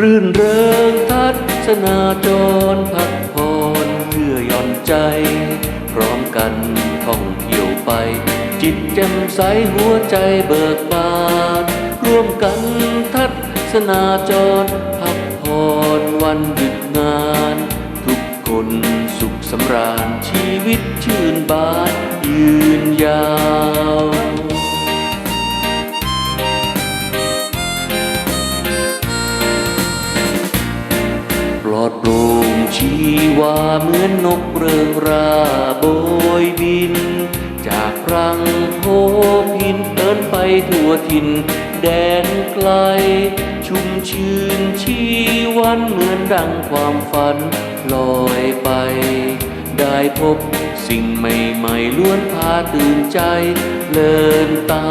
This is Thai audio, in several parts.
รื่นเริงทัศนาจรพักผ่อนเพื่อหย่อนใจ พร้อมกันท่องเที่ยวไป จิตแจ่มใสหัวใจเบิกบานร่วมกันทัศนาจรพักผ่อนวันหยุดงาน ทุกคนสุขสำราญชีวิตชื่นบานยืนยาว ว่าเหมือนนกเริงราโบยบิน จากรังโพพินเดินไปทั่วถิ่นแดนไกล ชุ่มชื่นชีวันเหมือนดังความฝันลอยไป ได้พบสิ่งใหม่ๆล้วนพาตื่นใจเลินตา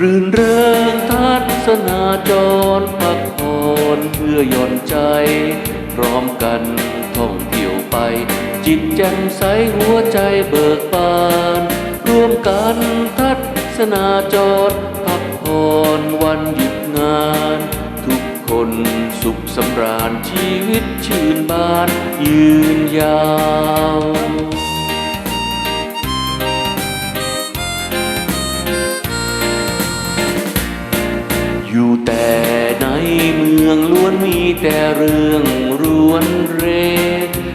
รื่นเริงทัศนาจรพักผ่อนเพื่อย่อนใจ พร้อมกันท่องเที่ยวไป จิตแจ่มใสหัวใจเบิกบาน ร่วมกันทัศนาจรพักผ่อนวันหยุดงาน ทุกคนสุขสำราญชีวิตชื่นบานยืนยาว มืองล้วนมีแต่เรื่องรวนเร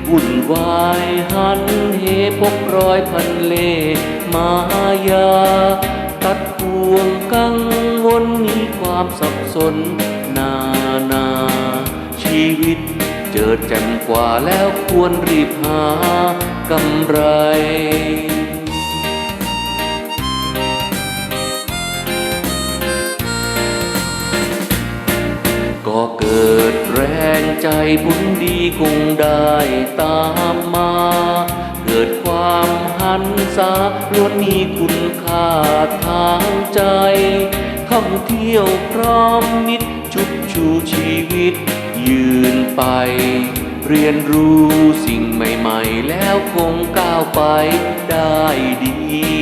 วุ่นวายหันเหพกรอยพันเลมายา ตัดห่วงกังวลมีความสับสน นานา ชีวิตเจิดแจ่มกว่าแล้วควรรีบหากำไร ใจบุญดีคงได้ตามมา เกิดความหันษาล้วนมีคุณค่าทางใจท่องเที่ยวพร้อมมิตรชุบชูชีวิต ยืนไป เรียนรู้สิ่งใหม่ ๆ แล้วคงก้าวไปได้ดี